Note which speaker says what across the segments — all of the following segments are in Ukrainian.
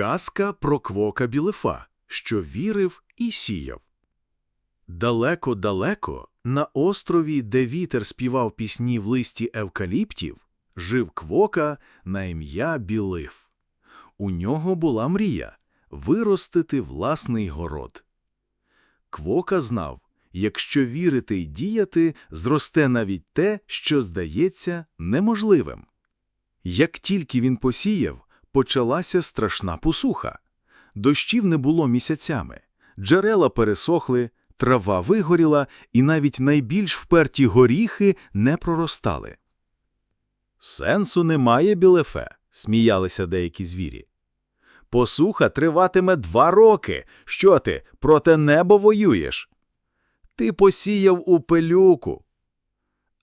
Speaker 1: Казка про квока Білефа, що вірив і сіяв. Далеко-далеко, на острові, де вітер співав пісні в листі евкаліптів, жив квока на ім'я Білиф. У нього була мрія – виростити власний город. Квока знав, якщо вірити й діяти, зросте навіть те, що здається неможливим. Як тільки він посіяв, почалася страшна посуха. Дощів не було місяцями, джерела пересохли, трава вигоріла, і навіть найбільш вперті горіхи не проростали. Сенсу немає, білефе, сміялися деякі звірі. Посуха триватиме два роки. Що ти, проти небо воюєш? Ти посіяв у пилюку.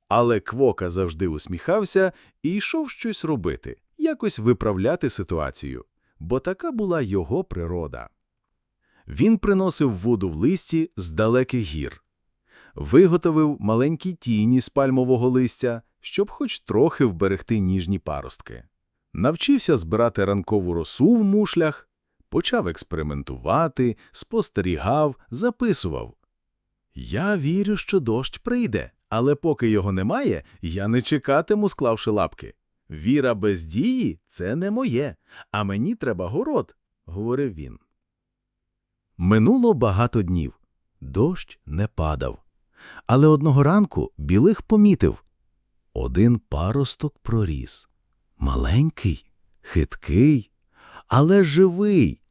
Speaker 1: Але Квока завжди усміхався і йшов щось робити, якось виправляти ситуацію, бо така була його природа. Він приносив воду в листі з далеких гір, виготовив маленькі тіні з пальмового листя, щоб хоч трохи вберегти ніжні паростки. Навчився збирати ранкову росу в мушлях, почав експериментувати, спостерігав, записував. Я вірю, що дощ прийде, але поки його немає, я не чекатиму, склавши лапки. Віра без дії – це не моє, а мені треба город, – говорив він. Минуло багато днів. Дощ не падав. Але одного ранку білих помітив. Один паросток проріс. Маленький, хиткий, але живий.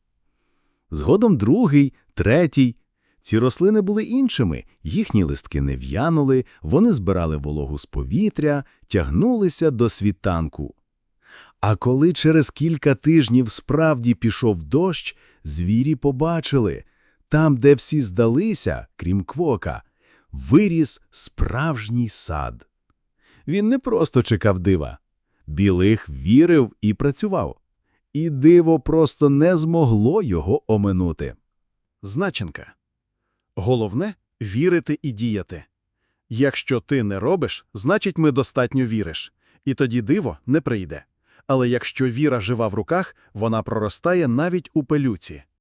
Speaker 1: Згодом другий, третій. Ці рослини були іншими, їхні листки не в'янули, вони збирали вологу з повітря, тягнулися до світанку. А коли через кілька тижнів справді пішов дощ, звірі побачили – там, де всі здалися, крім квока, виріс справжній сад. Він не просто чекав дива. Білих вірив і працював. І диво просто не змогло його оминути.
Speaker 2: Значенка. Головне – вірити і діяти. Якщо ти не робиш, значить ми достатньо віриш, і тоді диво не прийде. Але якщо віра жива в руках, вона проростає навіть у пилюці.